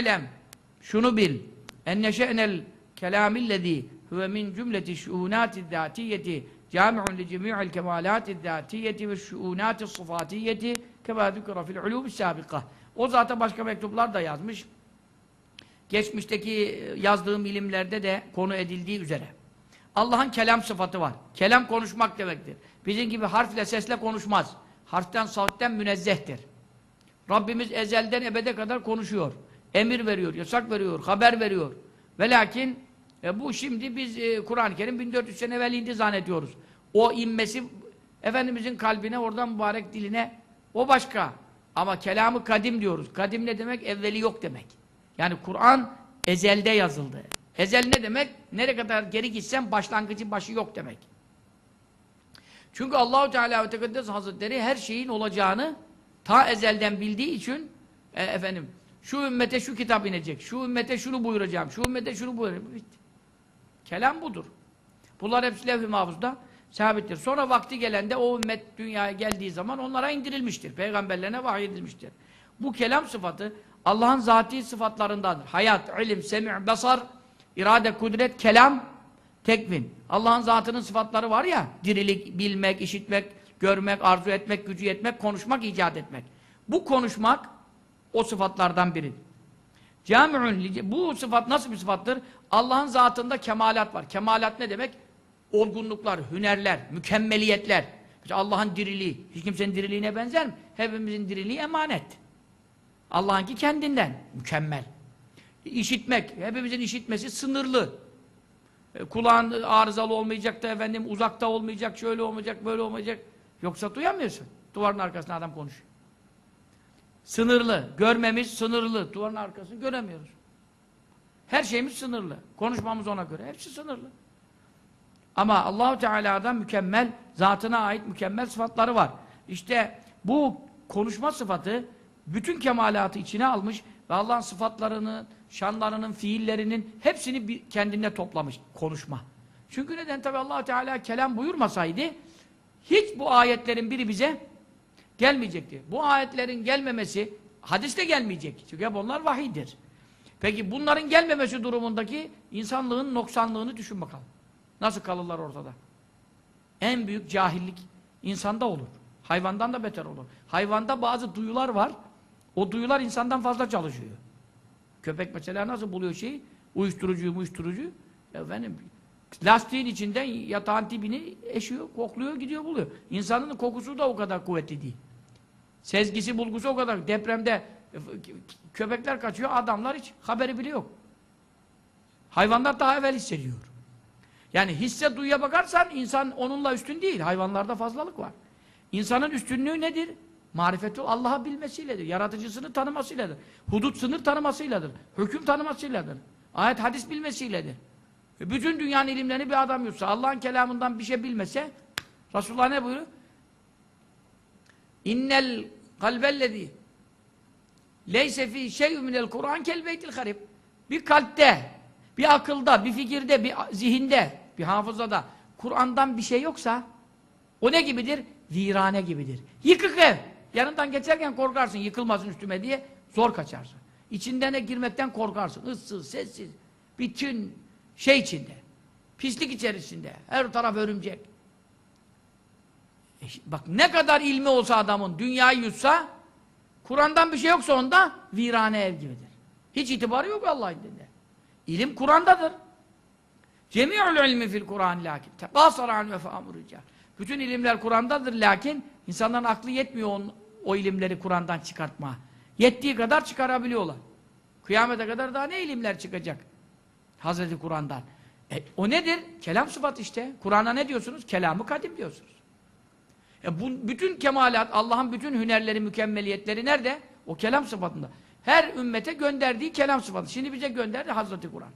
Elem, şunu bil. En neşe'nel kelamillezî huve min cümleti şuunâti zâtiyeti cami'un li cemî'il kemâlâti zâtiyeti ve şuunâti sıfâtiyeti kemâ zükra fil ulûm sâbika. O zaten başka mektuplar da yazmış. Geçmişteki yazdığım ilimlerde de konu edildiği üzere. Allah'ın kelam sıfatı var. Kelam konuşmak demektir. Bizim gibi harfle sesle konuşmaz. Harften savitten münezzehtir. Rabbimiz ezelden ebede kadar konuşuyor. Emir veriyor, yasak veriyor, haber veriyor. Ve lakin e, bu şimdi biz e, Kur'an-ı Kerim 1400 sene evvel indi zannediyoruz. O inmesi Efendimizin kalbine, oradan mübarek diline o başka. Ama kelamı kadim diyoruz. Kadim ne demek? Evveli yok demek. Yani Kur'an ezelde yazıldı. Ezel ne demek? Nereye kadar geri gitsen başlangıcı başı yok demek. Çünkü Allahu Teala ve Tekaddes Hazretleri her şeyin olacağını ta ezelden bildiği için e, efendim şu ümmete şu kitap inecek, şu ümmete şunu buyuracağım, şu ümmete şunu buyuracağım. Bitti. Kelam budur. Bunlar hepsi levh-i mahfuzda sabittir. Sonra vakti gelende o ümmet dünyaya geldiği zaman onlara indirilmiştir. Peygamberlerine vahiy edilmiştir. Bu kelam sıfatı Allah'ın zati sıfatlarındandır. Hayat, ilim, semi' basar, irade, kudret, kelam, tekvin. Allah'ın zatının sıfatları var ya, dirilik, bilmek, işitmek, görmek, arzu etmek, gücü yetmek, konuşmak, icat etmek. Bu konuşmak o sıfatlardan biri. Cami'un bu sıfat nasıl bir sıfattır? Allah'ın zatında kemalat var. Kemalat ne demek? Olgunluklar, hünerler, mükemmeliyetler. Mesela Allah'ın diriliği. Hiç kimsenin diriliğine benzer mi? Hepimizin diriliği emanet. Allah'ınki kendinden. Mükemmel. İşitmek. Hepimizin işitmesi sınırlı. E, kulağın arızalı olmayacak da efendim uzakta olmayacak, şöyle olmayacak, böyle olmayacak. Yoksa duyamıyorsun. Duvarın arkasında adam konuşuyor. Sınırlı. Görmemiz sınırlı. Duvarın arkasını göremiyoruz. Her şeyimiz sınırlı. Konuşmamız ona göre. Hepsi sınırlı. Ama Allahu Teala'dan mükemmel, zatına ait mükemmel sıfatları var. İşte bu konuşma sıfatı bütün kemalatı içine almış ve Allah'ın sıfatlarını, şanlarının, fiillerinin hepsini bir kendine toplamış konuşma. Çünkü neden? Tabi allah Teala kelam buyurmasaydı hiç bu ayetlerin biri bize gelmeyecekti. Bu ayetlerin gelmemesi hadiste gelmeyecek. Çünkü hep onlar vahidir. Peki bunların gelmemesi durumundaki insanlığın noksanlığını düşün bakalım. Nasıl kalırlar ortada? En büyük cahillik insanda olur. Hayvandan da beter olur. Hayvanda bazı duyular var. O duyular insandan fazla çalışıyor. Köpek mesela nasıl buluyor şeyi? Uyuşturucuyu, uyuşturucu. Efendim, lastiğin içinden yatağın dibini eşiyor, kokluyor, gidiyor buluyor. İnsanın kokusu da o kadar kuvvetli değil. Sezgisi, bulgusu o kadar. Depremde köpekler kaçıyor, adamlar hiç haberi bile yok. Hayvanlar daha evvel hissediyor. Yani hisse duyuya bakarsan insan onunla üstün değil. Hayvanlarda fazlalık var. İnsanın üstünlüğü nedir? Marifetü Allah'ı bilmesiyledir. Yaratıcısını tanımasıyladır. Hudut sınır tanımasıyladır. Hüküm tanımasıyladır. Ayet hadis bilmesiyledir. E bütün dünyanın ilimlerini bir adam yutsa, Allah'ın kelamından bir şey bilmese, Resulullah ne buyuruyor? İnnel kalbellezi leyse fi şey'ü minel Kur'an kel beytil harib. Bir kalpte, bir akılda, bir fikirde, bir zihinde, bir hafızada Kur'an'dan bir şey yoksa o ne gibidir? Virane gibidir. Yıkık ev. Yanından geçerken korkarsın yıkılmasın üstüme diye zor kaçarsın. İçinden de girmekten korkarsın. Issız, sessiz. Bütün şey içinde. Pislik içerisinde. Her taraf örümcek. E, bak ne kadar ilmi olsa adamın dünyayı yutsa Kur'an'dan bir şey yoksa onda virane ev gibidir. Hiç itibarı yok Allah'ın dinde. İlim Kur'an'dadır. Cemi'ül ilmi fil Kur'an lakin. Tekasara ve fa'murica. Bütün ilimler Kur'an'dadır lakin insanların aklı yetmiyor on, o ilimleri Kur'an'dan çıkartma. Yettiği kadar çıkarabiliyorlar. Kıyamete kadar daha ne ilimler çıkacak? Hazreti Kur'an'dan. E, o nedir? Kelam sıfat işte. Kur'an'a ne diyorsunuz? Kelamı kadim diyorsunuz. E, bu, bütün kemalat, Allah'ın bütün hünerleri, mükemmeliyetleri nerede? O kelam sıfatında. Her ümmete gönderdiği kelam sıfatı. Şimdi bize gönderdi Hazreti Kur'an.